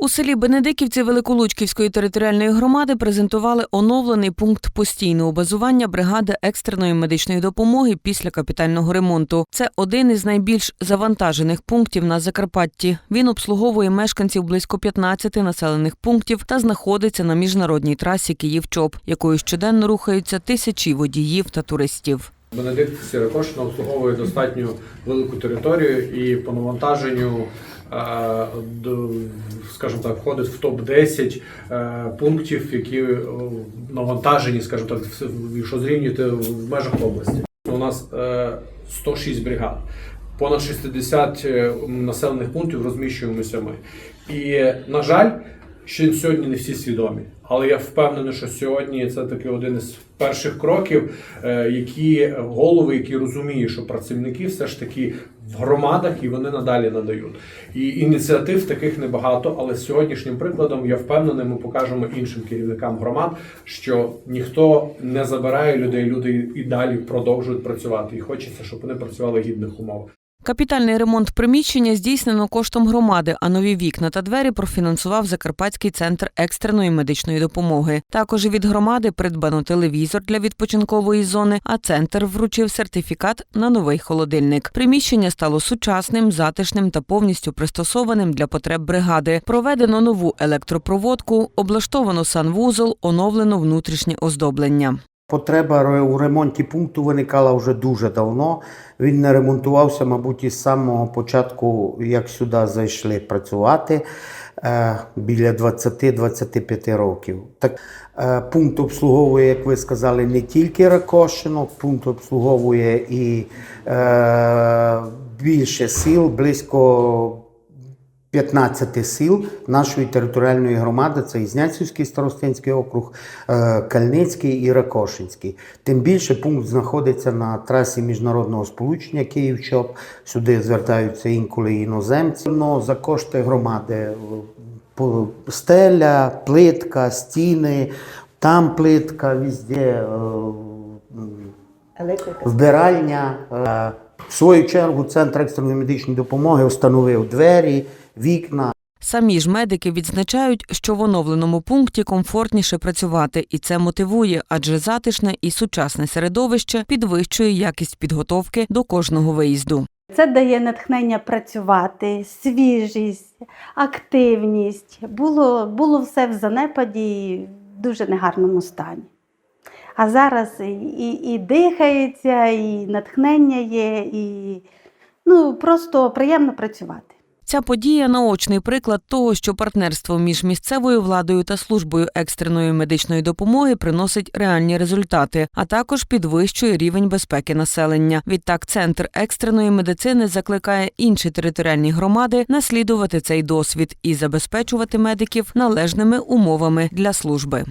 У селі Бенедиківці Великолучківської територіальної громади презентували оновлений пункт постійного базування бригади екстреної медичної допомоги після капітального ремонту. Це один із найбільш завантажених пунктів на Закарпатті. Він обслуговує мешканців близько 15 населених пунктів та знаходиться на міжнародній трасі Київ-Чоп, якою щоденно рухаються тисячі водіїв та туристів. Бенедикт Сірокошина обслуговує достатньо велику територію і по навантаженню, скажімо так, входить в топ-10 е, пунктів, які е, навантажені, скажімо так, що зрівнюєте в межах області. У нас е, 106 бригад. Понад 60 е, населених пунктів розміщуємося ми. І, на жаль, ще сьогодні не всі свідомі. Але я впевнений, що сьогодні це таки один із перших кроків, е, які голови, які розуміють, що працівники все ж таки в громадах і вони надалі надають. І ініціатив таких небагато, але з сьогоднішнім прикладом я впевнений, ми покажемо іншим керівникам громад, що ніхто не забирає людей, люди і далі продовжують працювати. І хочеться, щоб вони працювали в гідних умовах. Капітальний ремонт приміщення здійснено коштом громади, а нові вікна та двері профінансував Закарпатський центр екстреної медичної допомоги. Також від громади придбано телевізор для відпочинкової зони, а центр вручив сертифікат на новий холодильник. Приміщення стало сучасним, затишним та повністю пристосованим для потреб бригади. Проведено нову електропроводку, облаштовано санвузол, оновлено внутрішнє оздоблення. Потреба у ремонті пункту виникала вже дуже давно. Він не ремонтувався, мабуть, із самого початку, як сюди зайшли працювати е, біля 20-25 років. Так, е, пункт обслуговує, як ви сказали, не тільки Ракошино, пункт обслуговує і е, більше сіл, близько 15 сіл нашої територіальної громади це Ізняцівський старостинський округ, е, Кальницький і Ракошинський. Тим більше пункт знаходиться на трасі міжнародного сполучення Київ-Чоп. Сюди звертаються інколи іноземці. Ну, за кошти громади е, стеля, плитка, стіни, там плитка, везде. е, вбиральня. В свою чергу Центр екстреної медичної допомоги встановив двері, вікна. Самі ж медики відзначають, що в оновленому пункті комфортніше працювати, і це мотивує, адже затишне і сучасне середовище підвищує якість підготовки до кожного виїзду. Це дає натхнення працювати, свіжість, активність. Було, було все в занепаді і в дуже негарному стані. А зараз і, і, і дихається, і натхнення є, і ну, просто приємно працювати. Ця подія наочний приклад того, що партнерство між місцевою владою та службою екстреної медичної допомоги приносить реальні результати, а також підвищує рівень безпеки населення. Відтак, центр екстреної медицини закликає інші територіальні громади наслідувати цей досвід і забезпечувати медиків належними умовами для служби.